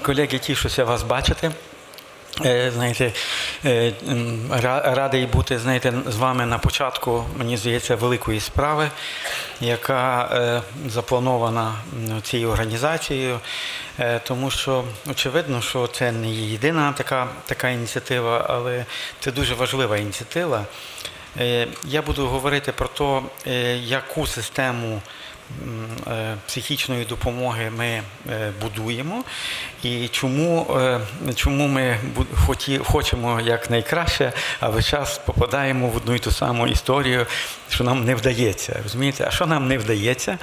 колеги, тішуся вас бачити. Е, Знаєте, е, радий бути знаєте, з вами на початку, мені здається, великої справи, яка е, запланована цією організацією, тому що очевидно, що це не єдина така, така ініціатива, але це дуже важлива ініціатива. Я буду говорити про те, яку систему психічної допомоги ми е, будуємо і чому, е, чому ми хоті- хочемо якнайкраще, а весь час попадаємо в одну і ту саму історію, що нам не вдається. Розумієте? А що нам не вдається?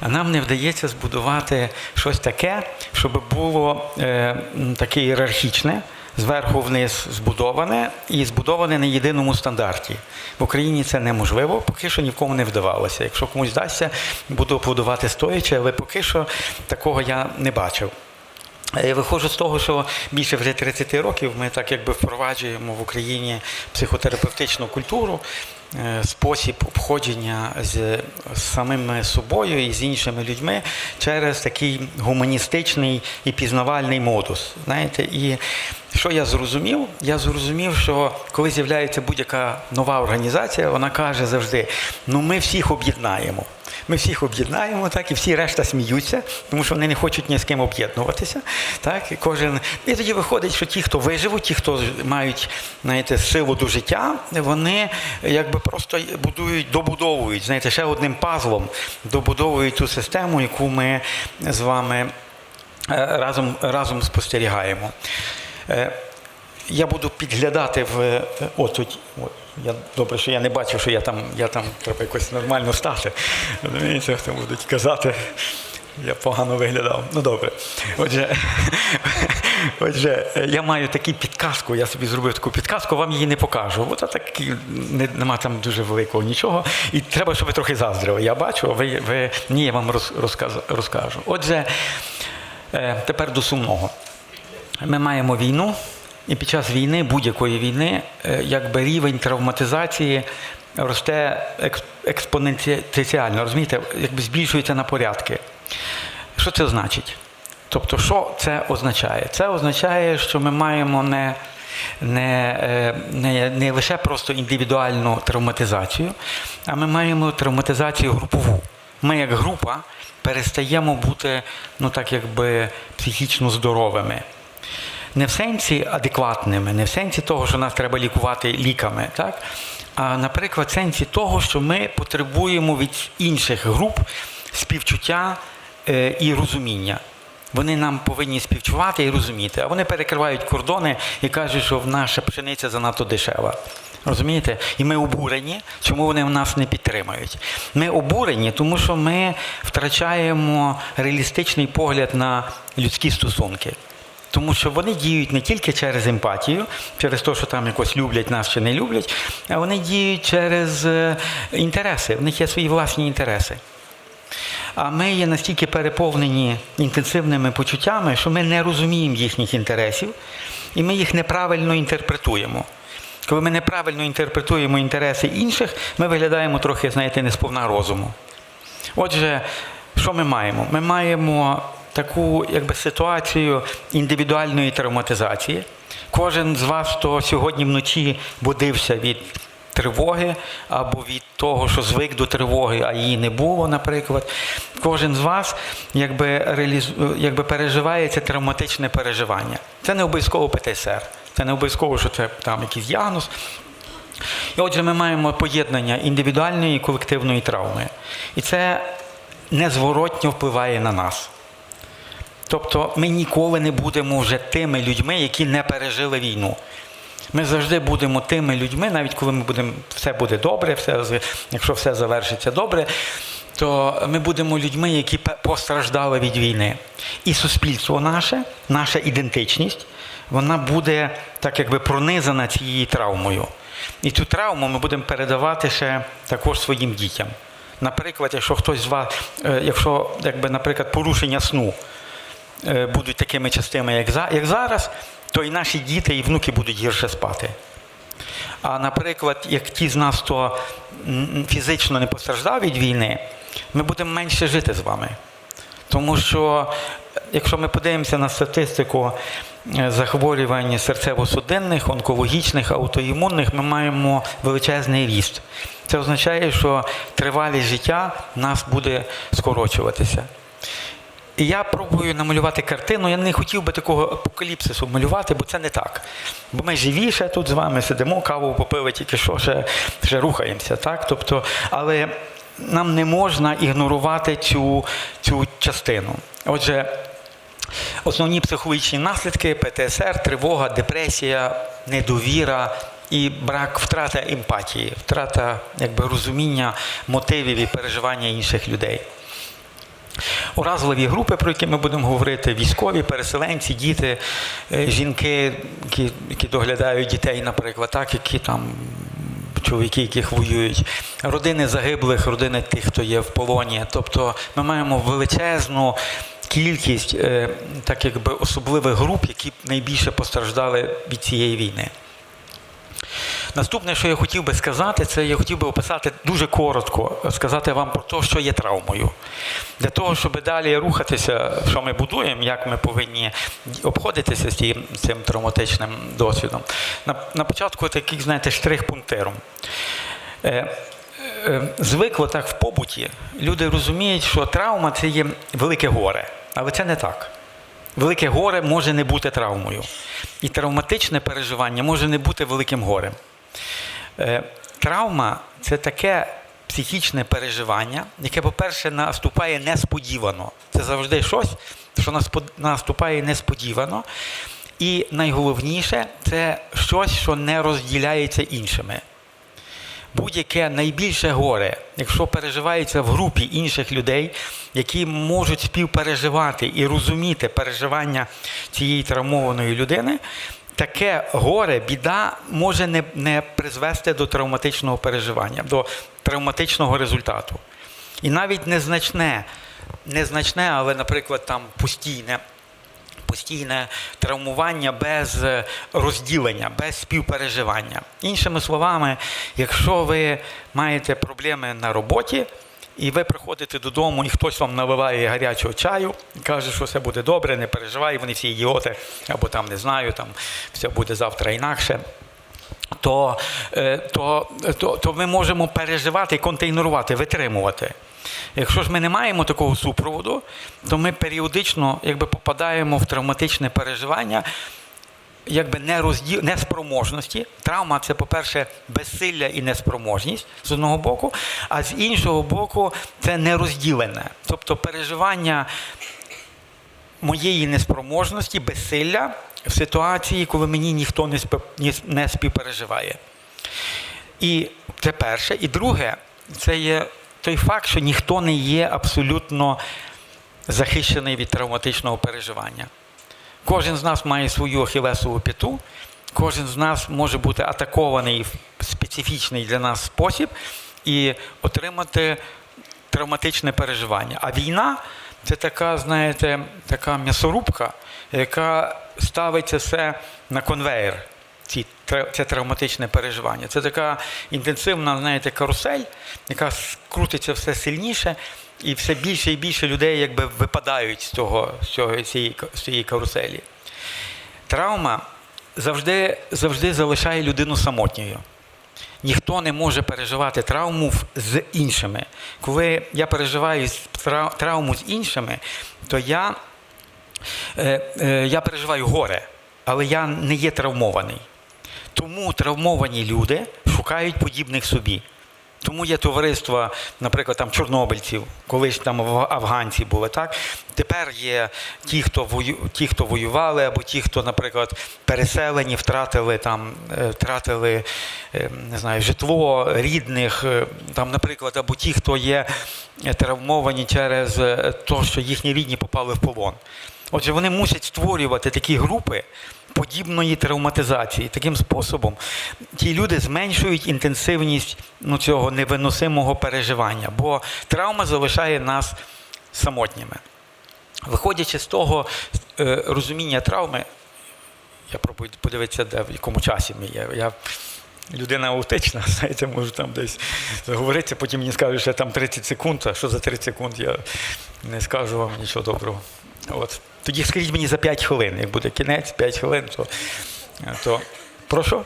А нам не вдається збудувати щось таке, щоб було е, таке ієрархічне зверху вниз збудоване і збудоване на єдиному стандарті. В Україні це неможливо, поки що нікому не вдавалося. Якщо комусь вдасться, буду аплодувати стоячи, але поки що такого я не бачив. Я виходжу з того, що більше вже 30 років ми так якби впроваджуємо в Україні психотерапевтичну культуру, е, спосіб обходження з самим собою і з іншими людьми через такий гуманістичний і пізнавальний модус. Знаєте, і що я зрозумів? Я зрозумів, що коли з'являється будь-яка нова організація, вона каже завжди: ну ми всіх об'єднаємо. Ми всіх об'єднаємо, так, і всі решта сміються, тому що вони не хочуть ні з ким об'єднуватися. Так, і кожен... і тоді виходить, що ті, хто виживуть, ті, хто мають знаєте, силу до життя, вони якби просто будують, добудовують, знаєте, ще одним пазлом добудовують ту систему, яку ми з вами е, разом, разом спостерігаємо. Е, Я буду підглядати в е, от. От, я, добре, що я не бачив, що я там, я там треба якось нормально стати. Розумієте, хто будуть казати. Я погано виглядав. Ну добре. Отже, отже, я маю таку підказку, я собі зробив таку підказку, вам її не покажу. От так не, нема там дуже великого нічого. І треба, щоб ви трохи заздрили. Я бачу, а ви, ви ні, я вам розкажу. Отже, е, тепер до сумного. Ми маємо війну, і під час війни, будь-якої війни, е, якби рівень травматизації росте екс- експоненціально, розумієте, якби збільшується на порядки. Що це значить? Тобто, що це означає? Це означає, що ми маємо не, не, е, не, не лише просто індивідуальну травматизацію, а ми маємо травматизацію групову. Ми, як група, перестаємо бути ну, так, якби, психічно здоровими. Не в сенсі адекватними, не в сенсі того, що нас треба лікувати ліками, так? а, наприклад, в сенсі того, що ми потребуємо від інших груп співчуття е, і розуміння. Вони нам повинні співчувати і розуміти, а вони перекривають кордони і кажуть, що наша пшениця занадто дешева. Розумієте? І ми обурені, чому вони нас не підтримують. Ми обурені, тому що ми втрачаємо реалістичний погляд на людські стосунки. Тому що вони діють не тільки через емпатію, через те, що там якось люблять нас чи не люблять, а вони діють через е, інтереси. В них є свої власні інтереси. А ми є настільки переповнені інтенсивними почуттями, що ми не розуміємо їхніх інтересів, і ми їх неправильно інтерпретуємо. Коли ми неправильно інтерпретуємо інтереси інших, ми виглядаємо трохи, знаєте, не сповна розуму. Отже, що ми маємо? Ми маємо таку якби, ситуацію індивідуальної травматизації. Кожен з вас, хто сьогодні вночі будився від тривоги або від того, що звик до тривоги, а її не було, наприклад, кожен з вас якби, якби переживає це травматичне переживання. Це не обов'язково ПТСР, це не обов'язково, що це там якийсь діагноз. І отже, ми маємо поєднання індивідуальної і колективної травми. І це незворотньо впливає на нас. Тобто ми ніколи не будемо вже тими людьми, які не пережили війну. Ми завжди будемо тими людьми, навіть коли ми будемо, все буде добре, все, якщо все завершиться добре, то ми будемо людьми, які постраждали від війни. І суспільство наше, наша ідентичність, вона буде так якби пронизана цією травмою. І цю травму ми будемо передавати ще також своїм дітям. Наприклад, якщо хтось з вас, е, якщо, якби, наприклад, порушення сну будуть такими частими, як, за, як зараз, то і наші діти, і внуки будуть гірше спати. А наприклад, як ті з нас, хто фізично не постраждав від війни, ми будемо менше жити з вами. Тому що якщо ми подивимося на статистику е, захворювань серцево-судинних, онкологічних, аутоімунних, ми маємо величезний ріст. Це означає, що тривалість життя нас буде скорочуватися. Я пробую намалювати картину. Я не хотів би такого апокаліпсису малювати, бо це не так. Бо ми живі ще тут з вами сидимо, каву попили, тільки що ще, ще рухаємося. Так? Тобто, але нам не можна ігнорувати цю, цю частину. Отже, основні психологічні наслідки ПТСР, тривога, депресія, недовіра. І брак втрата емпатії, втрата якби, розуміння мотивів і переживання інших людей. Уразливі групи, про які ми будемо говорити, військові, переселенці, діти, е, жінки, які, які доглядають дітей, наприклад, так, які там чоловіки, яких воюють, родини загиблих, родини тих, хто є в полоні. Тобто ми маємо величезну кількість е, так якби особливих груп, які найбільше постраждали від цієї війни. Наступне, що я хотів би сказати, це я хотів би описати дуже коротко, сказати вам про те, що є травмою. Для того, щоб далі рухатися, що ми будуємо, як ми повинні обходитися з цим, цим травматичним досвідом. На, на початку такий, знаєте, штрих-пунктиром. Е, е, Звикло так в побуті, люди розуміють, що травма це є велике горе, але це не так. Велике горе може не бути травмою. І травматичне переживання може не бути великим горем. Е, Травма це таке психічне переживання, яке, по-перше, наступає несподівано. Це завжди щось, що наступає несподівано. І найголовніше це щось, що не розділяється іншими. Будь-яке найбільше горе, якщо переживається в групі інших людей, які можуть співпереживати і розуміти переживання цієї травмованої людини, таке горе, біда може не, не призвести до травматичного переживання, до травматичного результату. І навіть незначне, незначне, але, наприклад, там постійне постійне травмування без е, розділення, без співпереживання. Іншими словами, якщо ви маєте проблеми на роботі, і ви приходите додому, і хтось вам наливає гарячого чаю, каже, що все буде добре, не переживай, вони всі ідіоти, або там не знаю, там все буде завтра інакше. То, е, то, то, то ми можемо переживати, контейнерувати, витримувати. Якщо ж ми не маємо такого супроводу, то ми періодично якби, попадаємо в травматичне переживання, якби не розділ, неспроможності. Травма це, по-перше, безсилля і неспроможність з одного боку, а з іншого боку, це нерозділене. Тобто переживання моєї неспроможності, безсилля в ситуації, коли мені ніхто не співпереживає. І це перше. І друге, це є той факт, що ніхто не є абсолютно захищений від травматичного переживання. Кожен з нас має свою ахілесову п'яту, кожен з нас може бути атакований в специфічний для нас спосіб і отримати травматичне переживання. А війна це така, знаєте, така м'ясорубка, яка ставить це все на конвейер. Ці, це травматичне переживання. Це така інтенсивна, знаєте, карусель, яка крутиться все сильніше, і все більше і більше людей якби випадають з, цього, з, цього, з, цієї, з цієї каруселі. Травма завжди, завжди залишає людину самотньою. Ніхто не може переживати травму з іншими. Коли я переживаю травму з іншими, то я, е, е, я переживаю горе, але я не є травмований. Тому травмовані люди шукають подібних собі. Тому є товариства, наприклад, там чорнобильців, колись там афганці були, так? Тепер є ті, хто вою, ті, хто воювали, або ті, хто, наприклад, переселені, втратили там, е, втратили е, не знаю, житло рідних, е, там, наприклад, або ті, хто є травмовані через те, що їхні рідні попали в полон. Отже, вони мусять створювати такі групи подібної травматизації. Таким способом ті люди зменшують інтенсивність ну, цього невиносимого переживання, бо травма залишає нас самотніми. Виходячи з того е, розуміння травми, я пробую подивитися, де, в якому часі ми є. Я людина аутична, знаєте, можу там десь заговоритися, потім мені скажуть, що там 30 секунд, а що за 30 секунд, я не скажу вам нічого доброго. От. Тоді скажіть мені за 5 хвилин, як буде кінець, 5 хвилин, то, то прошу?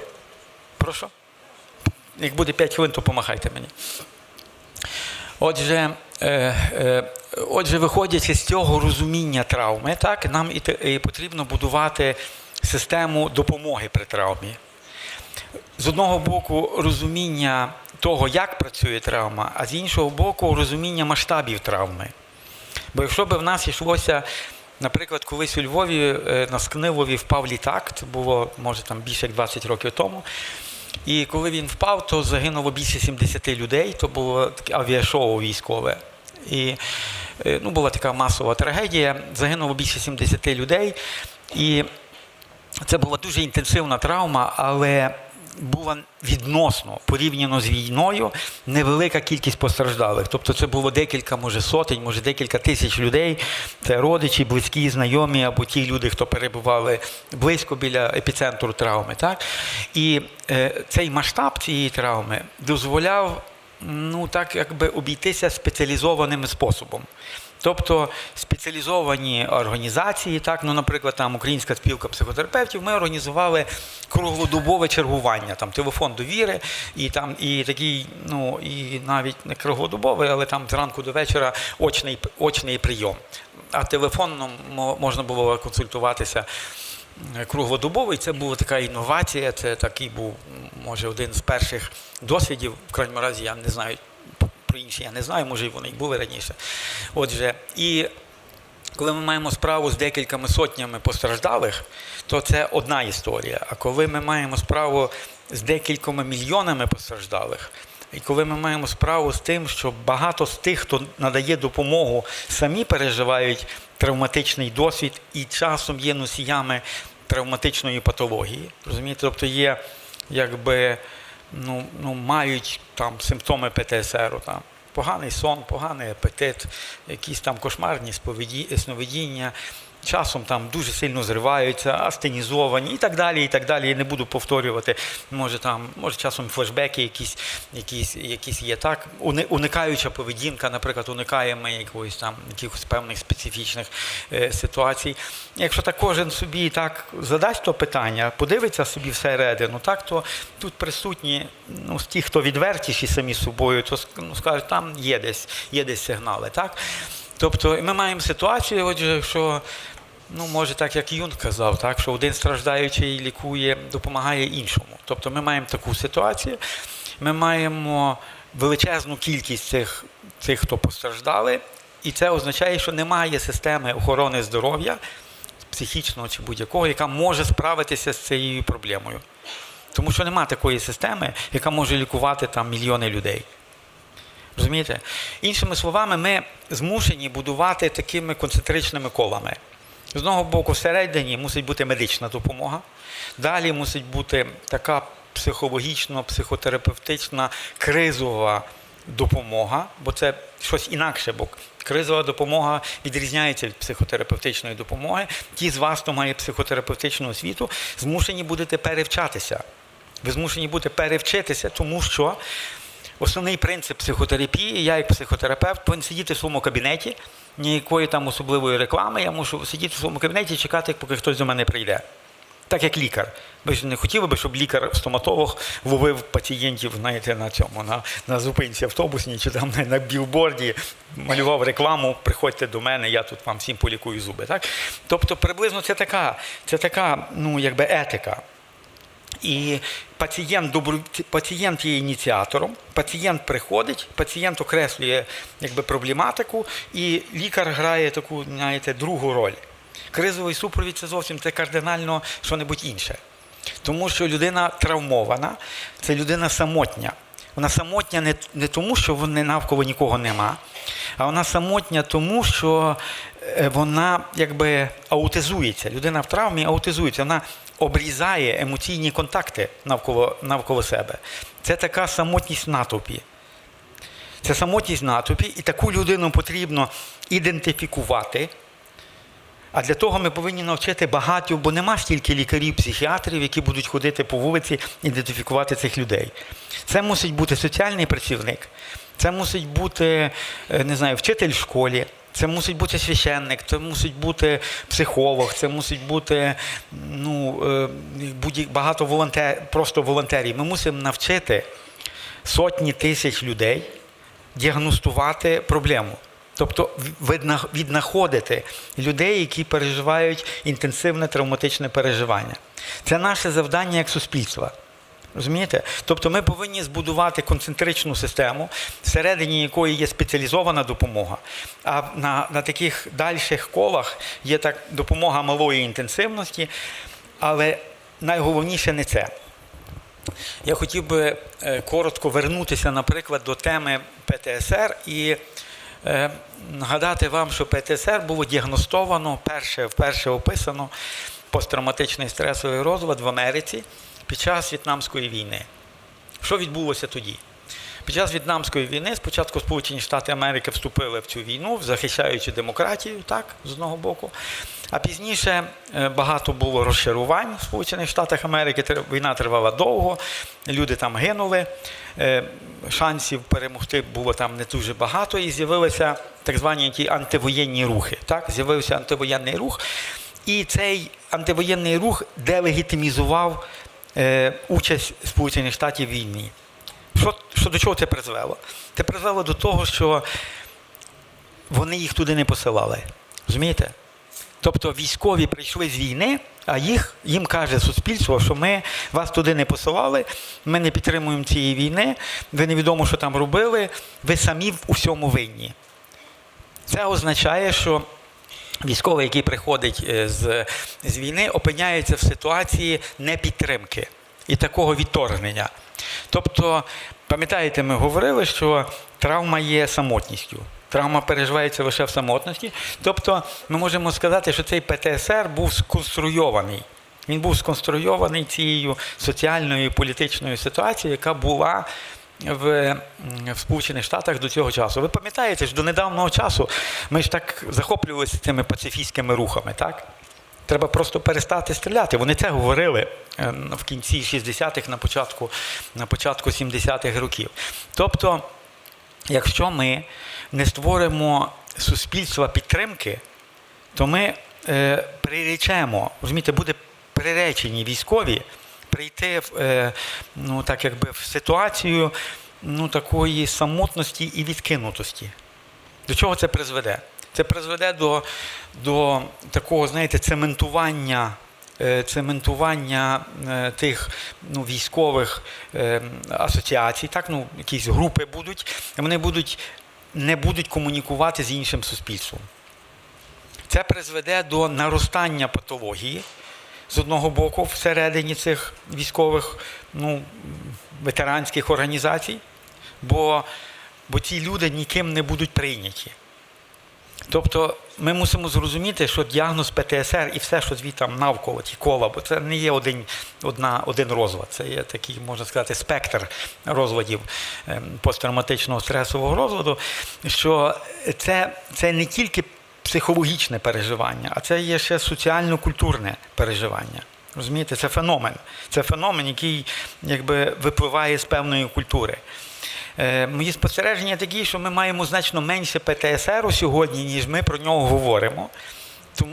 Прошу? Як буде 5 хвилин, то помахайте мені. Отже, е, е, отже, виходячи з цього розуміння травми, так, нам і потрібно будувати систему допомоги при травмі. З одного боку, розуміння того, як працює травма, а з іншого боку, розуміння масштабів травми. Бо якщо б в нас йшлося, наприклад, колись у Львові е, на Скнилові впав літак, це було, може, там більше як 20 років тому. І коли він впав, то загинуло більше 70 людей, то було таке авіашоу військове. І е, ну, була така масова трагедія, загинуло більше 70 людей. І це була дуже інтенсивна травма, але була відносно порівняно з війною невелика кількість постраждалих. Тобто це було декілька, може сотень, може декілька тисяч людей. Це родичі, близькі, знайомі або ті люди, хто перебували близько біля епіцентру травми. Так? І е, цей масштаб цієї травми дозволяв ну, так, якби обійтися спеціалізованим способом. Тобто спеціалізовані організації, так, ну, наприклад, там Українська спілка психотерапевтів, ми організували круглодобове чергування, там телефон довіри, і там і такий, ну і навіть не круглодобовий, але там зранку до вечора очний, очний прийом. А телефонно мо- можна було консультуватися круглодобовий. Це була така інновація. Це такий був, може, один з перших досвідів. В крайньому разі, я не знаю про інші, я не знаю, може, і вони й були раніше. Отже, і коли ми маємо справу з декількома сотнями постраждалих, то це одна історія. А коли ми маємо справу з декількома мільйонами постраждалих, і коли ми маємо справу з тим, що багато з тих, хто надає допомогу, самі переживають травматичний досвід і часом є носіями травматичної патології. Розумієте? Тобто є якби ну, ну, мають там симптоми ПТСР, там, поганий сон, поганий апетит, якісь там кошмарні сновидіння, часом там дуже сильно зриваються, астенізовані і так далі. і так далі. Я не буду повторювати. Може, там, може часом флешбеки якісь, якісь, якісь є так. Уникаюча поведінка, наприклад, уникаємо якогось там якихось певних специфічних е, ситуацій. Якщо так кожен собі так задасть то питання, подивиться собі всередину, так, то тут присутні ну, ті, хто відвертіші самі собою, то ну, скажуть, там є десь, є десь сигнали. Так? Тобто ми маємо ситуацію, отже, що ну, може, так як Юнг казав, так, що один страждаючий лікує, допомагає іншому. Тобто ми маємо таку ситуацію, ми маємо величезну кількість цих, цих хто постраждали, і це означає, що немає системи охорони здоров'я, психічного чи будь-якого, яка може справитися з цією проблемою. Тому що немає такої системи, яка може лікувати там мільйони людей. Розумієте? Іншими словами, ми змушені будувати такими концентричними колами. З одного боку, всередині мусить бути медична допомога, далі мусить бути така психологічно-психотерапевтична кризова допомога, бо це щось інакше, бо кризова допомога відрізняється від психотерапевтичної допомоги. Ті з вас, хто має психотерапевтичну освіту, змушені будете перевчатися. Ви змушені будете перевчитися, тому що Основний принцип психотерапії, я як психотерапевт повинен сидіти в своєму кабінеті, ніякої там особливої реклами, я мушу сидіти в своєму кабінеті і чекати, поки хтось до мене прийде. Так як лікар. Ви ж не хотіли би, щоб лікар-стоматолог ловив пацієнтів, знаєте, на цьому, на, на зупинці автобусній чи там на білборді, малював рекламу, приходьте до мене, я тут вам всім полікую зуби. Так? Тобто приблизно це така, це така ну, якби етика. І пацієнт пацієнт є ініціатором, пацієнт приходить, пацієнт окреслює якби, проблематику, і лікар грає таку, знаєте, другу роль. Кризовий супровід це зовсім це кардинально що-небудь інше. Тому що людина травмована, це людина самотня. Вона самотня не, не тому, що вони навколо нікого нема, а вона самотня тому, що е, вона якби аутизується. Людина в травмі аутизується, вона обрізає емоційні контакти навколо, навколо себе. Це така самотність в натовпі. Це самотність в натовпі, і таку людину потрібно ідентифікувати, А для того ми повинні навчити багатьох, бо нема стільки лікарів, психіатрів, які будуть ходити по вулиці, ідентифікувати цих людей. Це мусить бути соціальний працівник, це мусить бути, е, не знаю, вчитель в школі. Це мусить бути священник, це мусить бути психолог, це мусить бути ну, е, багато волонтер, просто волонтерів. Ми мусимо навчити сотні тисяч людей діагностувати проблему. Тобто віднаходити людей, які переживають інтенсивне травматичне переживання. Це наше завдання як суспільства. Розумієте? Тобто ми повинні збудувати концентричну систему, всередині якої є спеціалізована допомога. А на, на таких дальших колах є так допомога малої інтенсивності, але найголовніше не це. Я хотів би е, коротко вернутися, наприклад, до теми ПТСР і е, нагадати вам, що ПТСР було діагностовано, перше, вперше описано посттравматичний стресовий розлад в Америці під час В'єтнамської війни. Що відбулося тоді? Під час В'єтнамської війни спочатку Сполучені Штати Америки вступили в цю війну, захищаючи демократію, так, з одного боку. А пізніше е, багато було розчарувань в Сполучених Штатах Америки. Війна тривала довго, люди там гинули, е, шансів перемогти було там не дуже багато, і з'явилися так звані ті антивоєнні рухи. Так? З'явився антивоєнний рух. І цей антивоєнний рух делегітимізував участь Сполучених Штатів в війні. Що, що до чого це призвело? Це призвело до того, що вони їх туди не посилали. Розумієте? Тобто військові прийшли з війни, а їх, їм каже суспільство, що ми вас туди не посилали, ми не підтримуємо цієї війни, ви невідомо, що там робили, ви самі в усьому винні. Це означає, що військовий, який приходить е, з, з війни, опиняється в ситуації непідтримки і такого відторгнення. Тобто, пам'ятаєте, ми говорили, що травма є самотністю. Травма переживається лише в самотності. Тобто, ми можемо сказати, що цей ПТСР був сконструйований. Він був сконструйований цією соціальною і політичною ситуацією, яка була в, в Сполучених Штатах до цього часу. Ви пам'ятаєте, що до недавнього часу ми ж так захоплювалися цими пацифістськими рухами, так? Треба просто перестати стріляти. Вони це говорили е, в кінці 60-х, на початку, на початку 70-х років. Тобто, якщо ми не створимо суспільства підтримки, то ми е, приречемо, розумієте, буде приречені військові прийти е, ну, так якби в ситуацію ну, такої самотності і відкинутості. До чого це призведе? Це призведе до, до такого, знаєте, цементування. е, Цементування е, тих ну, військових асоціацій, так, ну, якісь групи будуть, вони будуть, не будуть комунікувати з іншим суспільством. Це призведе до наростання патології з одного боку всередині цих військових ну, ветеранських організацій, бо, бо ці люди ніким не будуть прийняті. Тобто ми мусимо зрозуміти, що діагноз ПТСР і все, що звідти навколо ті кола, бо це не є один, одна, один розлад, це є такий, можна сказати, спектр розладів ем, посттравматичного стресового розладу, що це, це не тільки психологічне переживання, а це є ще соціально-культурне переживання. Розумієте, це феномен. Це феномен, який якби випливає з певної культури. Е, Мої спостереження такі, що ми маємо значно менше ПТСР сьогодні, ніж ми про нього говоримо.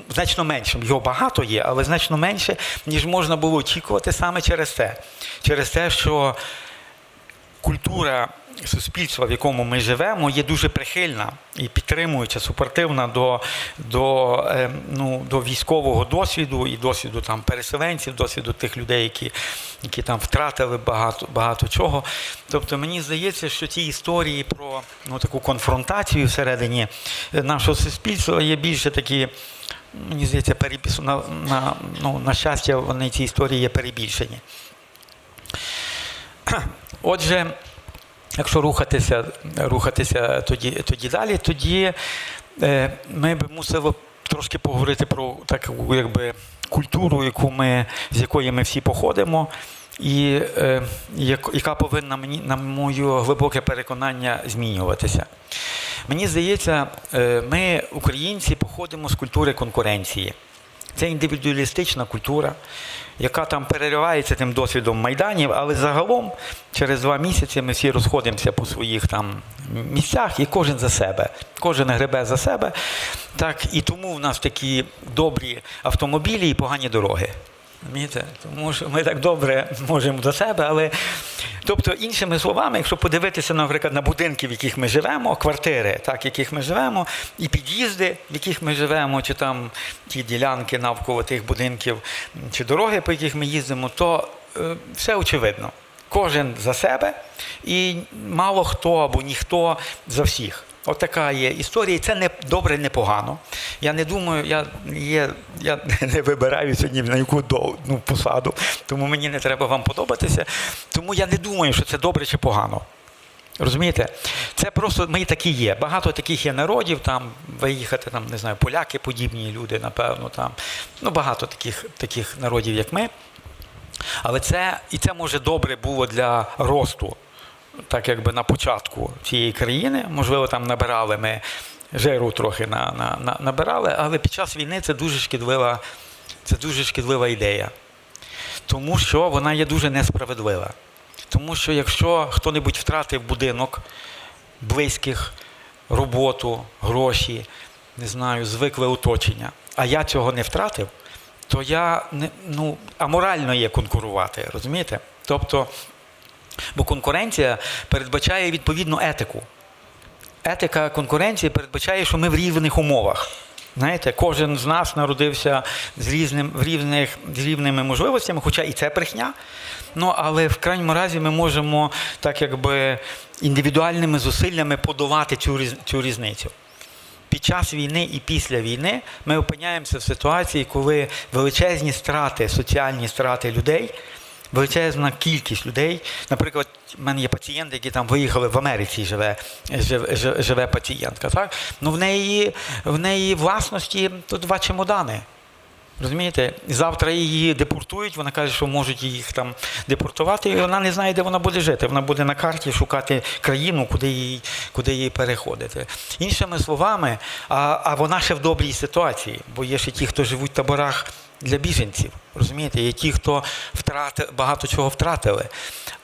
Значно менше. Його багато є, але значно менше, ніж можна було очікувати саме через це. Через те, що культура суспільства, в якому ми живемо, є дуже прихильна і підтримуюча, супротивна до, до, е, ну, до військового досвіду і досвіду там, переселенців, досвіду тих людей, які, які там втратили багато, багато чого. Тобто мені здається, що ці історії про ну, таку конфронтацію всередині нашого суспільства є більше такі. Мені здається, перепис... на, на, ну, на щастя, вони ці історії є перебільшені. Отже, якщо рухатися, рухатися тоді, тоді далі, тоді е, ми б мусили трошки поговорити про таку якби, культуру, яку ми, з якої ми всі походимо, і е, яка повинна мені, на моє глибоке переконання, змінюватися. Мені здається, е, ми, українці, виходимо з культури конкуренції. Це індивідуалістична культура, яка там переривається тим досвідом майданів, але загалом через два місяці ми всі розходимося по своїх там місцях і кожен за себе. Кожен гребе за себе. Так, і тому в нас такі добрі автомобілі і погані дороги. Тому що ми так добре можемо за себе, але тобто, іншими словами, якщо подивитися, наприклад, на будинки, в яких ми живемо, квартири, так, в яких ми живемо, і під'їзди, в яких ми живемо, чи там ті ділянки навколо тих будинків, чи дороги, по яких ми їздимо, то е, все очевидно. Кожен за себе, і мало хто або ніхто за всіх. От така є історія, і це не добре, не погано. Я не думаю, я, є, я не вибираю сьогодні на яку до- ну, посаду, тому мені не треба вам подобатися. Тому я не думаю, що це добре чи погано. Розумієте? Це просто ми такі є. Багато таких є народів, там виїхати, там, не знаю, поляки подібні люди, напевно, там. Ну, багато таких, таких народів, як ми. Але це і це може добре було для росту, так якби на початку цієї країни. Можливо, там набирали ми жиру трохи на, на, на, набирали, але під час війни це дуже шкідлива, це дуже шкідлива ідея. Тому що вона є дуже несправедлива. Тому що якщо хто-небудь втратив будинок, близьких, роботу, гроші, не знаю, звикле оточення, а я цього не втратив, то я не, ну, аморально є конкурувати, розумієте? Тобто, бо конкуренція передбачає відповідну етику. Етика конкуренції передбачає, що ми в рівних умовах. Знаєте, кожен з нас народився з, різним, в різних, з рівними можливостями, хоча і це брехня. Ну, але в крайньому разі ми можемо так якби індивідуальними зусиллями подолати цю, цю різницю. Під час війни і після війни ми опиняємося в ситуації, коли величезні страти, соціальні страти людей, величезна кількість людей. Наприклад, в мене є пацієнт, який там виїхали в Америці, живе, живе, живе, пацієнтка. Так? Ну, в неї, в неї власності то два чемодани. Розумієте, завтра її депортують, вона каже, що можуть їх там депортувати, і вона не знає, де вона буде жити. Вона буде на карті шукати країну, куди їй, куди їй переходити. Іншими словами, а, а вона ще в добрій ситуації, бо є ще ті, хто живуть в таборах для біженців. Розумієте, є ті, хто втрати, багато чого втратили.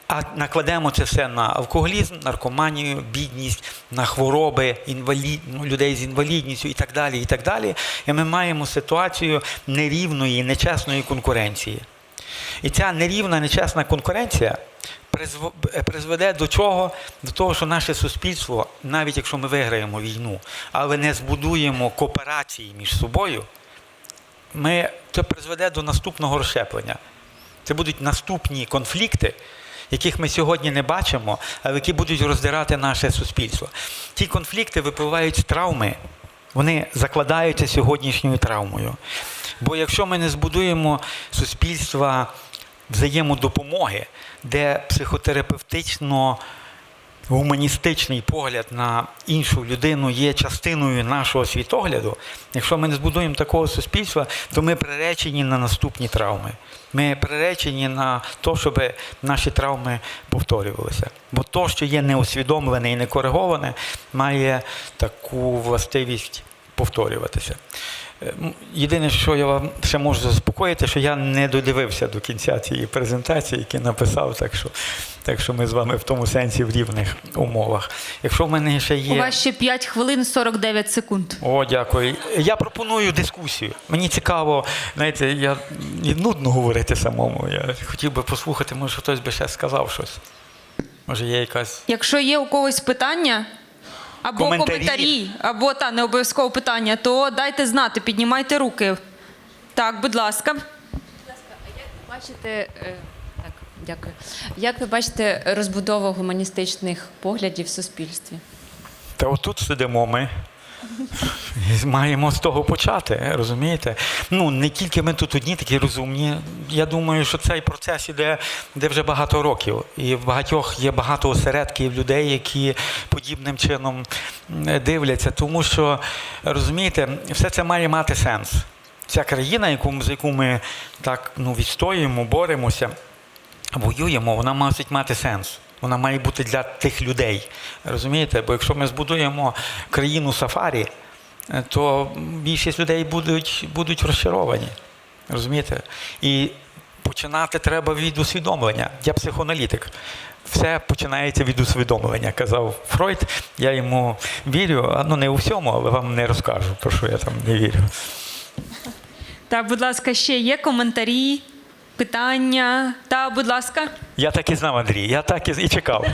А накладемо це все на алкоголізм, наркоманію, бідність, на хвороби, інвалід, ну, людей з інвалідністю і так далі. І так далі. І ми маємо ситуацію нерівної, нечесної конкуренції. І ця нерівна, нечесна конкуренція призведе до чого? До того, що наше суспільство, навіть якщо ми виграємо війну, але не збудуємо кооперації між собою, ми, це призведе до наступного розщеплення. Це будуть наступні конфлікти, яких ми сьогодні не бачимо, але які будуть роздирати наше суспільство. Ті конфлікти випливають з травми, вони закладаються сьогоднішньою травмою. Бо якщо ми не збудуємо суспільства взаємодопомоги, де психотерапевтично гуманістичний погляд на іншу людину є частиною нашого світогляду, якщо ми не збудуємо такого суспільства, то ми приречені на наступні травми. Ми приречені на те, щоб наші травми повторювалися. Бо то, що є неусвідомлене і некориговане, має таку властивість повторюватися. Е, Єдине, що я вам ще можу заспокоїти, що я не додивився до кінця цієї презентації, які написав, так що, так що ми з вами в тому сенсі в рівних умовах. Якщо в мене ще є. У вас ще 5 хвилин 49 секунд. О, дякую. Я пропоную дискусію. Мені цікаво, знаєте, я нудно говорити самому. Я хотів би послухати, може хтось би ще сказав щось. Може, є якась. Якщо є у когось питання або Коментарі. коментарі, або та не обов'язково питання, то дайте знати, піднімайте руки. Так, будь ласка. Будь ласка, а як ви Бачите, е, так, дякую. Як ви бачите розбудову гуманістичних поглядів в суспільстві? Та отут сидимо ми. Маємо з того почати, розумієте? Ну, не тільки ми тут одні такі розумні. Я думаю, що цей процес іде, іде вже багато років. І в багатьох є багато осередків людей, які подібним чином дивляться. Тому що, розумієте, все це має мати сенс. Ця країна, яку, за яку ми так ну, відстоюємо, боремося, воюємо, вона мусить мати сенс. Вона має бути для тих людей. Розумієте? Бо якщо ми збудуємо країну сафарі, е, то більшість людей будуть, будуть розчаровані. Розумієте? І починати треба від усвідомлення. Я психоаналітик. Все починається від усвідомлення, казав Фройд. Я йому вірю, ну не у всьому, але вам не розкажу, про що я там не вірю. Так, будь ласка, ще є коментарі, питання. Та, будь ласка. Я так і знав, Андрій, я так і, і чекав.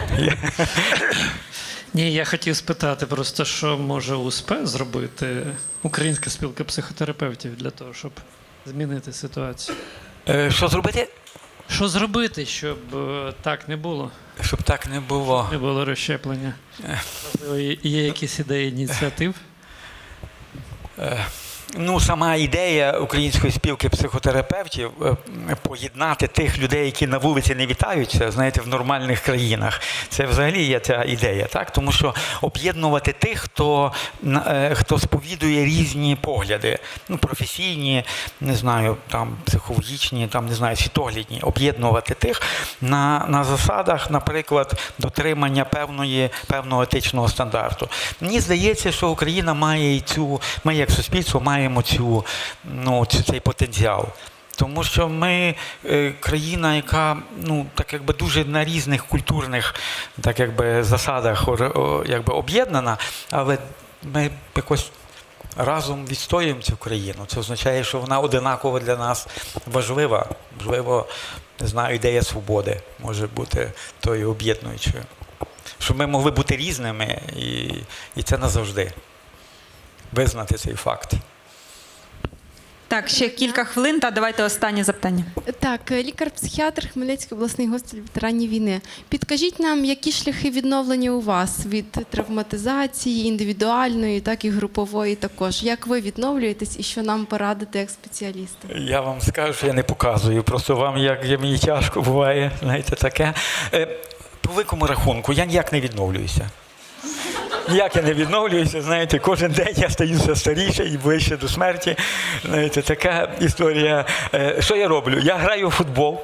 Ні, я хотів спитати просто, що може УСП зробити Українська спілка психотерапевтів для того, щоб змінити ситуацію. Е, Що зробити? Що зробити, щоб е, так не було? Щоб так не було. Не було розщеплення? Можливо, є- є якісь ідеї ініціатив? Ну, сама ідея української спілки психотерапевтів е, поєднати тих людей, які на вулиці не вітаються, знаєте, в нормальних країнах. Це взагалі є ця ідея, так? Тому що об'єднувати тих, хто, е, хто сповідує різні погляди, ну, професійні, не знаю, там психологічні, там не знаю, світоглядні, об'єднувати тих на, на засадах, наприклад, дотримання певної, певного етичного стандарту. Мені здається, що Україна має і цю, ми як суспільство маємо цю, ну, цей потенціал. Тому що ми е, країна, яка ну так якби дуже на різних культурних так якби засадах якби об'єднана, але ми якось разом відстоюємо цю країну. Це означає, що вона одинаково для нас важлива. Можливо, не знаю, ідея свободи може бути тою об'єднуючою. Щоб ми могли бути різними, і, і це назавжди. Визнати цей факт. Так, ще кілька хвилин, та давайте останнє запитання. Так, е, лікар-психіатр Хмельницький обласний госпіталь ветеранів війни. Підкажіть нам, які шляхи відновлення у вас від травматизації індивідуальної, так і групової також. Як ви відновлюєтесь і що нам порадити як спеціалісти? Я вам скажу, що я не показую. Просто вам як як мені тяжко буває, знаєте, таке. Е, По великому рахунку, я ніяк не відновлююся. Ніяк я не відновлююся, знаєте, кожен день я стаю все старіше і ближче до смерті. Знаєте, така історія. Е, Що я роблю? Я граю в футбол.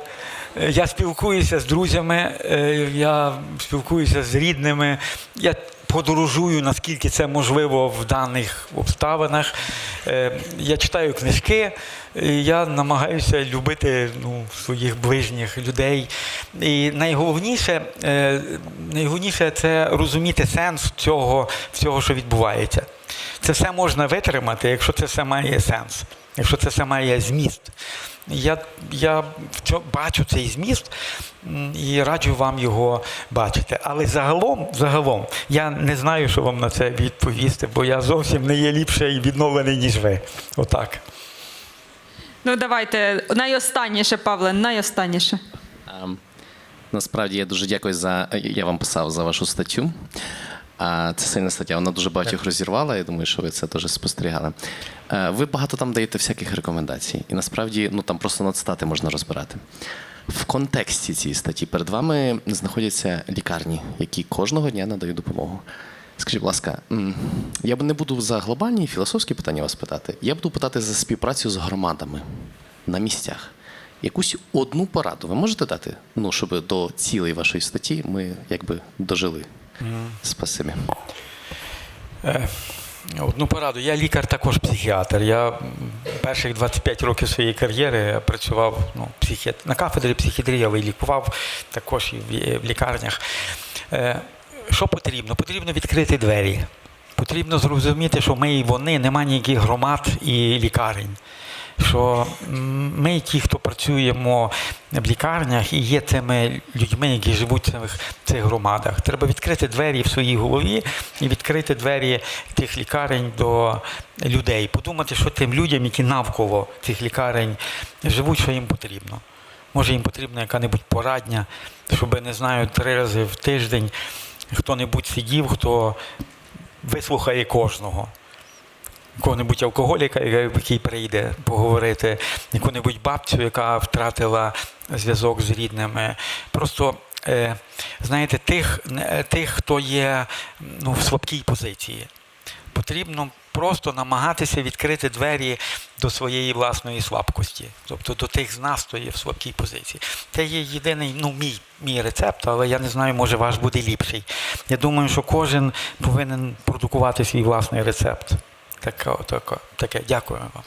е, Я спілкуюся з друзями, е, я спілкуюся з рідними. Я подорожую, наскільки це можливо в даних обставинах. Е, Я читаю книжки, я намагаюся любити ну, своїх ближніх людей. І найголовніше, е, найголовніше це розуміти сенс цього, всього, що відбувається. Це все можна витримати, якщо це все має сенс, якщо це все має зміст. Я, я бачу цей зміст і раджу вам його бачити. Але загалом, загалом, я не знаю, що вам на це відповісти, бо я зовсім не є ліпший відновлений, ніж ви. Отак. Ну, давайте найостанніше, Павле, найостанніше. Ем, Насправді я дуже дякую за. Я вам писав за вашу статтю. А це сильна стаття, вона дуже багатьох розірвала. Я думаю, що ви це теж спостерігали. Е, Ви багато там даєте всяких рекомендацій, і насправді ну там просто надстати можна розбирати. В контексті цієї статті перед вами знаходяться лікарні, які кожного дня надають допомогу. Скажіть, будь ласка, я б не буду за глобальні філософські питання вас питати. Я буду питати за співпрацю з громадами на місцях. Якусь одну пораду ви можете дати? Ну, щоб до цілей вашої статті ми якби дожили. Спасибі. Е, Одну пораду. Я лікар, також психіатр. Я перших 25 років своєї кар'єри працював ну, психі... на кафедрі психіатрії, але лікував також і в, лікарнях. Е, Що потрібно? Потрібно відкрити двері. Потрібно зрозуміти, що ми і вони, нема ніяких громад і лікарень. Що ми, ті, хто працюємо в лікарнях і є тими людьми, які живуть в цих громадах. Треба відкрити двері в своїй голові і відкрити двері тих лікарень до людей. Подумати, що тим людям, які навколо цих лікарень живуть, що їм потрібно. Може, їм потрібна яка-небудь порадня, щоб, не знаю, три рази в тиждень хто-небудь сидів, хто вислухає кожного. Якого-небудь алкоголіка, який прийде поговорити, яку-небудь бабцю, яка втратила зв'язок з рідними. Просто, е, знаєте, тих, тих, хто є ну, в слабкій позиції. Потрібно просто намагатися відкрити двері до своєї власної слабкості, тобто до тих з нас, хто є в слабкій позиції. Це є єдиний ну, мій, мій рецепт, але я не знаю, може ваш буде ліпший. Я думаю, що кожен повинен продукувати свій власний рецепт. Таке, таке, таке. Дякую вам.